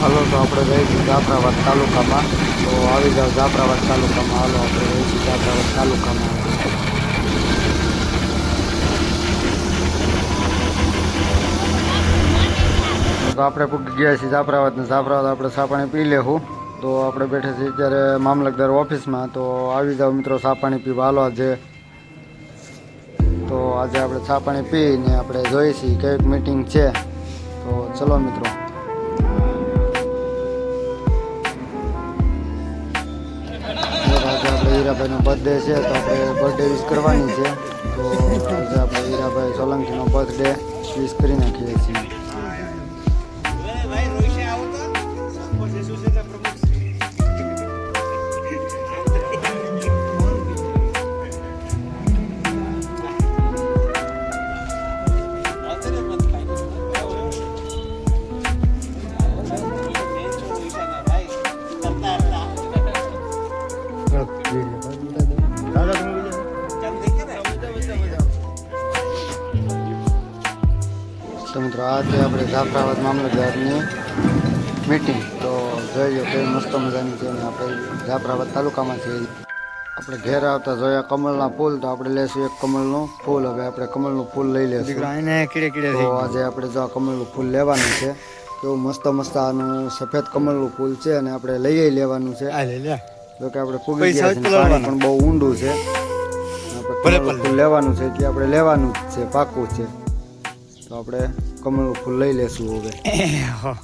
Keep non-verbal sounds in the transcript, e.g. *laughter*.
હાલો, તો આપણે રહીશું જાફરાબાદ તાલુકામાં. તો આવી જાઓ જાફરાબાદ તાલુકામાં. હાલો, આપણે રહીશું જાફરાબાદ તાલુકામાં. તો આપણે પૂકી ગયા છીએ જાફરાબાદ ને જાફરાબાદ આપણે પાણી પી લેવું તો આપણે બેઠા છીએ અત્યારે મામલતદાર ઓફિસમાં. તો આવી જાવ મિત્રો, સાપાણી પાણી પીવા હાલો આજે. તો આજે આપણે ચા પાણી પીને આપણે છીએ કંઈક મીટિંગ છે. તો ચલો મિત્રો. હીરાભાઈનો બર્થડે છે, તો આપણે બર્થડે વિશ કરવાની છે. તો આજે આપણે હીરાભાઈ સોલંકીનો બર્થડે વિશ કરી નાખીએ છીએ. તો મિત્રો. આજે આપણે જાફરાબાદ મામલતદારની મીટિંગ તો જોઈએ કઈ મસ્ત મજાની છે આપણે જાફરાબાદ તાલુકામાં છે આપણે ઘેર આવતા જોયા કમળના ફૂલ તો આપણે લેશું એક કમળનું ફૂલ. હવે આપણે કમળનું ફૂલ લઈ લેશું. આજે આપણે જો કમળનું ફૂલ લેવાનું છે. કેવું મસ્ત મસ્ત આનું સફેદ કમળનું ફૂલ છે અને આપણે લઈ લેવાનું છે. જો કે આપણે ફૂગી ગયા છે પાણી બહુ ઊંડું છે. આપણે લેવાનું છે કે આપણે લેવાનું જ છે પાકું છે. તો આપણે કમળનું ફૂલ લઈ લેશું હવે. *laughs* હા.